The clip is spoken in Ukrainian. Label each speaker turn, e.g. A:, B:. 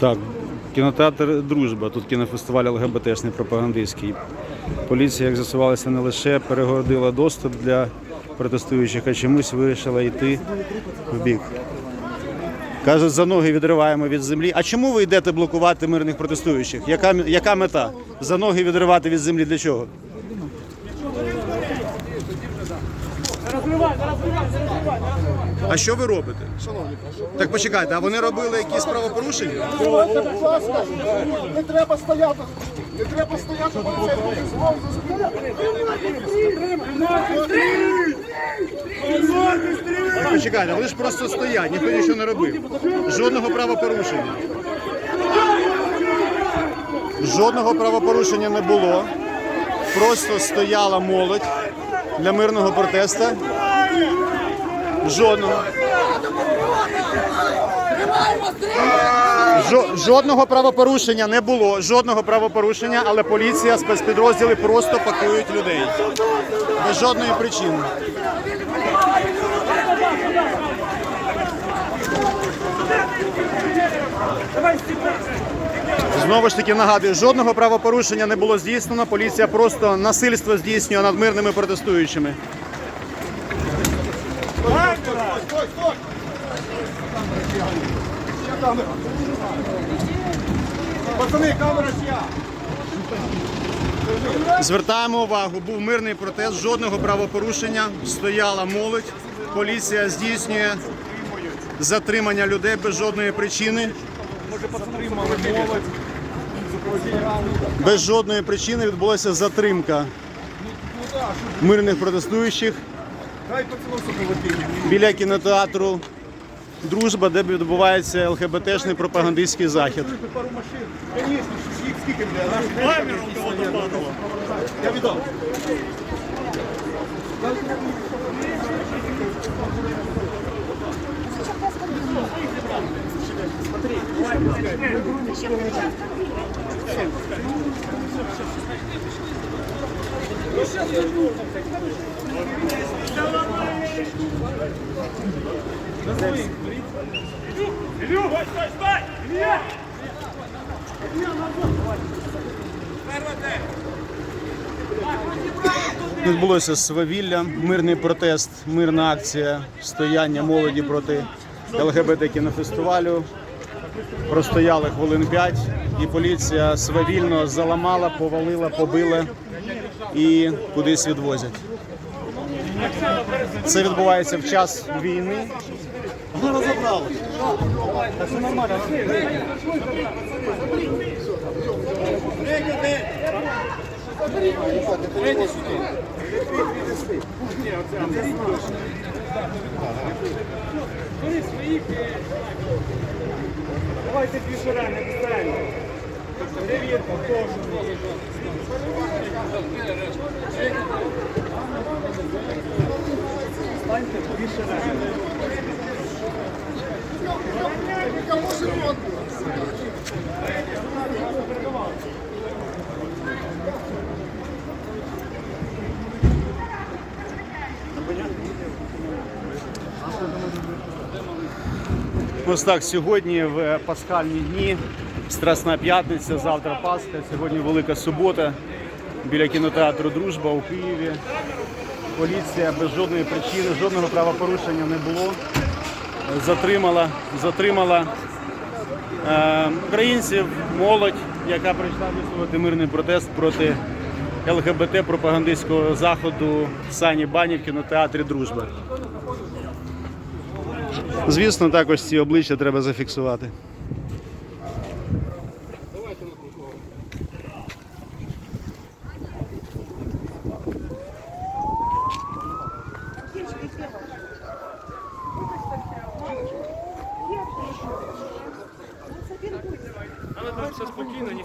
A: Так, кінотеатр Дружба. Тут кінофестиваль ЛГБТшний пропагандистський. Поліція, як з'ясувалося, не лише перегородила доступ для протестуючих, а чомусь вирішила йти в бік. Кажуть, за ноги відриваємо від землі. А чому ви йдете блокувати мирних протестуючих? Яка, яка мета? За ноги відривати від землі для чого? А що ви робите? Так почекайте, а вони робили якісь правопорушення?
B: Давайте, будь ласка, не треба стояти. Не треба стояти, бо це буде знову
A: Так почекайте, вони ж просто стоять, ніхто нічого не робив. Жодного правопорушення. Жодного правопорушення не було. Просто стояла молодь для мирного протесту. Жодного. Жодного правопорушення не було, жодного правопорушення, але поліція, спецпідрозділи просто пакують людей. Без жодної причини. Знову ж таки нагадую, жодного правопорушення не було здійснено. Поліція просто насильство здійснює над мирними протестуючими.
B: Пацани, камера чия?
A: Звертаємо увагу, був мирний протест, жодного правопорушення, стояла молодь. Поліція здійснює затримання людей без жодної причини. Без жодної причини відбулася затримка мирних протестуючих. Біля кінотеатру Дружба, де відбувається ЛГБТшний пропагандистський захід.
B: Бля? Камеру Я
A: Відбулося свавілля, мирний протест, мирна акція стояння молоді проти ЛГБТ кінофестивалю. Простояли хвилин 5, і поліція свавільно заламала, повалила, побила і кудись відвозять. Це відбувається в час війни.
B: Ми розібрали.
C: Давайте дві ширини, быстренько. Дев'ятка, теж. Станьте дві
A: Ось так, сьогодні в пасхальні дні, Страсна п'ятниця, завтра Пасха, сьогодні Велика субота. Біля кінотеатру Дружба у Києві. Поліція без жодної причини, жодного правопорушення не було затримала затримала е, українців, молодь, яка прийшла висловити мирний протест проти ЛГБТ пропагандистського заходу в Сані Бані в кінотеатрі Дружба. Звісно, також ці обличчя треба зафіксувати. Давайте все спокійно.